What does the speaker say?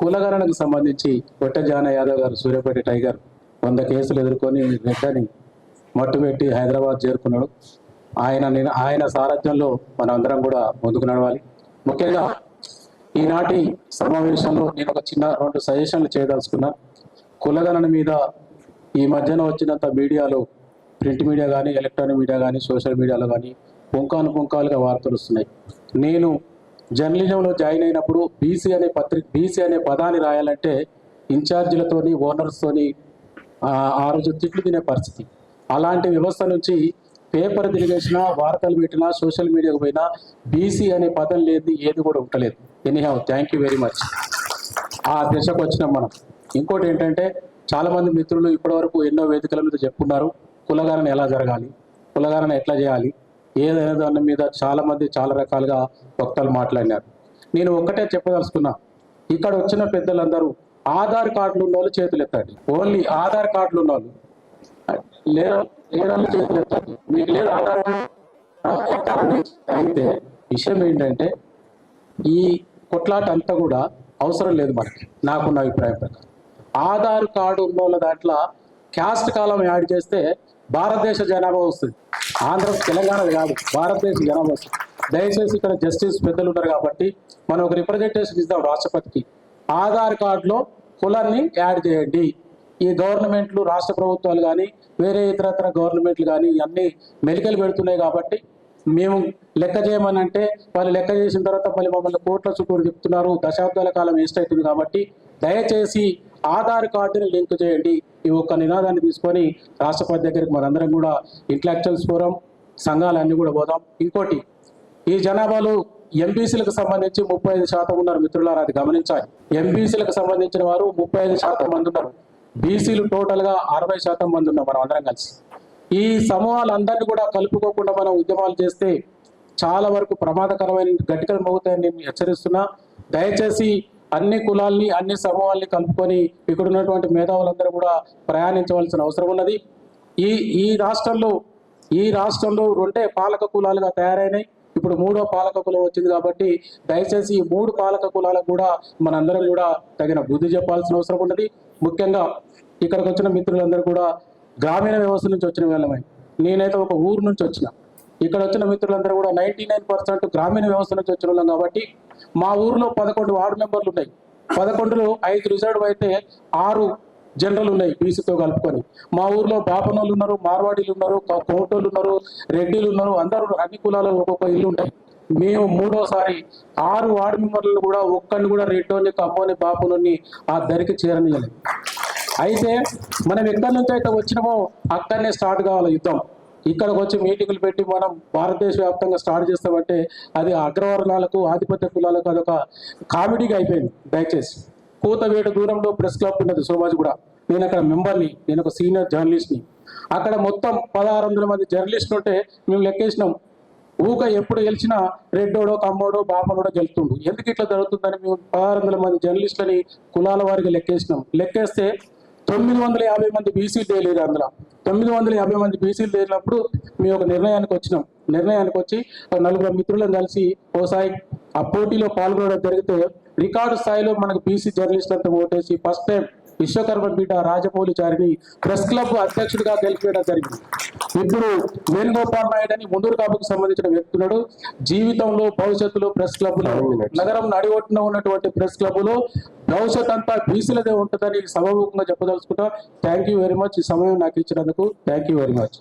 కులగరణకు కులగణనకు సంబంధించి కొట్ట జాన యాదవ్ గారు సూర్యాపేట టైగర్ వంద కేసులు ఎదుర్కొని రెడ్డని మట్టుపెట్టి హైదరాబాద్ చేరుకున్నాడు. ఆయన ఆయన సారథ్యంలో మనందరం అందరం కూడా ముందుకు నడవాలి. ముఖ్యంగా ఈనాటి సమావేశంలో నేను ఒక చిన్న రెండు సజెషన్లు చేయదలుచుకున్నా. కులగణన మీద ఈ మధ్యన వచ్చినంత మీడియాలో ప్రింట్ మీడియా కానీ ఎలక్ట్రానిక్ మీడియా కానీ సోషల్ మీడియాలో కానీ పుంకాను పుంకాలుగా వార్తలు వస్తున్నాయి. నేను జర్నలిజంలో జాయిన్ అయినప్పుడు బీసీ అనే పత్రిక బీసీ అనే పదాన్ని రాయాలంటే ఇన్ఛార్జీలతోని ఓనర్స్తోని ఆ రోజు తిట్లు తినే పరిస్థితి. అలాంటి వ్యవస్థ నుంచి పేపర్ తిరిగేసిన వార్తలు పెట్టినా సోషల్ మీడియాకు పోయినా బీసీ అనే పదం లేదు ఏది కూడా ఉండలేదు. Anyhow thank you very much ఆ దశకు వచ్చినాం మనం. ఇంకోటి ఏంటంటే చాలామంది మిత్రులు ఇప్పటివరకు ఎన్నో వేదికల మీద చెప్పుకున్నారు కులగారణ ఎలా జరగాలి కులగారణ ఎట్లా చేయాలి ఏదైనా దాని మీద చాలా మంది చాలా రకాలుగా వక్తలు మాట్లాడినారు. నేను ఒక్కటే చెప్పదలుచుకున్నా ఇక్కడ వచ్చిన పెద్దలందరూ ఆధార్ కార్డులు ఉన్న వాళ్ళు చేతులు ఎత్తండి ఓన్లీ ఆధార్ కార్డులు ఉన్న వాళ్ళు లేని చేతులు ఎత్తండి మీకు లేదు ఆధార్ అయితే విషయం ఏంటంటే ఈ కొట్లాట అంతా కూడా అవసరం లేదు మనకి. నాకున్న అభిప్రాయం ప్రకారం. ఆధార్ కార్డు ఉన్న వాళ్ళ దాంట్లో క్యాస్ట్ కాలం యాడ్ చేస్తే భారతదేశ జనాభా వస్తుంది. ఆంధ్ర తెలంగాణ కాదు భారతదేశ జనాభా వస్తుంది. దయచేసి ఇక్కడ జస్టిస్ పెద్దలు ఉన్నారు కాబట్టి మనం ఒక రిప్రజెంటేషన్ ఇద్దాం రాష్ట్రపతికి. ఆధార్ కార్డులో కులాన్ని యాడ్ చేయండి. ఈ గవర్నమెంట్లు రాష్ట్ర ప్రభుత్వాలు కానీ వేరే ఇతరత్ర గవర్నమెంట్లు కానీ అన్నీ మెలికలు పెడుతున్నాయి కాబట్టి మేము లెక్క చేయమని అంటే వాళ్ళు లెక్క చేసిన తర్వాత మళ్ళీ మమ్మల్ని కోట్ల చుట్టూ చెప్తున్నారు. దశాబ్దాల కాలం వేస్ట్ అవుతుంది కాబట్టి దయచేసి ఆధార్ కార్డుని లింక్ చేయండి. ఈ ఒక్క నినాదాన్ని తీసుకొని రాష్ట్రపతి దగ్గరికి మనందరం కూడా ఇంటలెక్చువల్స్ ఫోరం సంఘాలన్నీ కూడా పోదాం. ఇంకోటి ఈ జనాభాలో ఎంబీసీలకు సంబంధించి ముప్పై ఐదు శాతం ఉన్నారు మిత్రులారా అది గమనించాలి. ఎంబీసీలకు సంబంధించిన వారు ముప్పై ఐదు శాతం మంది ఉన్నారు. బీసీలు టోటల్గా అరవై శాతం మంది ఉన్నారు మనం అందరం కలిసి. ఈ సమూహాలందరినీ కూడా కలుపుకోకుండా మనం ఉద్యమాలు చేస్తే చాలా వరకు ప్రమాదకరమైన గట్టికలు మోగుతాయని నేను హెచ్చరిస్తున్నా. దయచేసి అన్ని కులాల్ని అన్ని సమూహాల్ని కలుపుకొని ఇక్కడ ఉన్నటువంటి మేధావులందరూ కూడా ప్రయాణించవలసిన అవసరం ఉన్నది. ఈ ఈ రాష్ట్రంలో ఈ రాష్ట్రంలో రెండే పాలక కులాలుగా తయారైనాయి. ఇప్పుడు మూడో పాలక కులం వచ్చింది కాబట్టి దయచేసి ఈ మూడు పాలక కులాలకు కూడా మనందరం కూడా తగిన బుద్ధి చెప్పాల్సిన అవసరం ఉన్నది. ముఖ్యంగా ఇక్కడికి వచ్చిన మిత్రులందరూ కూడా గ్రామీణ వ్యవస్థ నుంచి వచ్చిన వెళ్ళమై. నేనైతే ఒక ఊరు నుంచి వచ్చిన. ఇక్కడ వచ్చిన మిత్రులందరూ కూడా నైంటీ నైన్ పర్సెంట్ గ్రామీణ వ్యవస్థ నుంచి వచ్చిన వాళ్ళం కాబట్టి మా ఊర్లో పదకొండు వార్డు మెంబర్లు ఉన్నాయి. పదకొండులో ఐదు రిజర్వ్ అయితే ఆరు జనరల్ ఉన్నాయి బీసీతో కలుపుకొని. మా ఊర్లో బాపనోళ్ళు ఉన్నారు మార్వాడీలు ఉన్నారు కోటోళ్ళు ఉన్నారు రెడ్డిలు ఉన్నారు అందరూ అన్ని కులాలలో ఒక్కొక్క ఇల్లు ఉంటాయి. మేము మూడోసారి ఆరు వార్డు మెంబర్లు కూడా ఒక్కరిని కూడా రెడ్డోని కమ్మోని బాపునోని ఆ దరికి చేరనియలేదు. అయితే మనం ఎక్కడి నుంచి అయితే వచ్చినామో అక్కడనే స్టార్ట్ కావాలి యుద్ధం. ఇక్కడికి వచ్చి మీటింగులు పెట్టి మనం భారతదేశ వ్యాప్తంగా స్టార్ట్ చేస్తామంటే అది అగ్రవర్ణాలకు ఆధిపత్య కులాలకు అదొక కామెడీగా అయిపోయింది. దయచేసి కూతవేట దూరంలో ప్రెస్ క్లబ్ ఉన్నది సోమాజ్ కూడా. నేను అక్కడ మెంబర్ని నేను ఒక సీనియర్ జర్నలిస్ట్ని. అక్కడ మొత్తం పదహారు వందల మంది జర్నలిస్టులు ఉంటే మేము లెక్కేసినాం. ఊక ఎప్పుడు గెలిచినా రెడ్డోడో కమ్మోడో బాపనోడో గెలుతుండు. ఎందుకు ఇట్లా జరుగుతుందని మేము పదహారు వందల మంది జర్నలిస్టులని కులాల వారికి లెక్కేసినాం. లెక్కేస్తే తొమ్మిది వందల యాభై మంది బీసీలు తేలేరు అందులో. తొమ్మిది వందల యాభై మంది బీసీలు తేలినప్పుడు మేము ఒక నిర్ణయానికి వచ్చినాం. నిర్ణయానికి వచ్చి ఒక నలుగురు మిత్రులను కలిసి ఓసారి ఆ పోటీలో పాల్గొనడం జరిగితే రికార్డు స్థాయిలో మనకు బీసీ జర్నలిస్ట్ అంతా ఓటేసి ఫస్ట్ టైం విశ్వకర్మ పీఠ రాజమౌళిచారిని ప్రెస్ క్లబ్ అధ్యక్షుడిగా గెలిపేయడం జరిగింది. ఇప్పుడు వేణుగోపాల్ నాయుడు అని ముందూరు కాపుకు సంబంధించిన వ్యక్తుడు జీవితంలో భవిష్యత్తులో ప్రెస్ క్లబ్లో నగరం నడిగొట్టున ఉన్నటువంటి ప్రెస్ క్లబ్లో భవిష్యత్ అంతా బీసీలదే ఉంటుందని సభముఖంగా చెప్పదలుచుకుంటా. Thank you very much. ఈ సమయం నాకు ఇచ్చినందుకు థ్యాంక్ యూ వెరీ మచ్.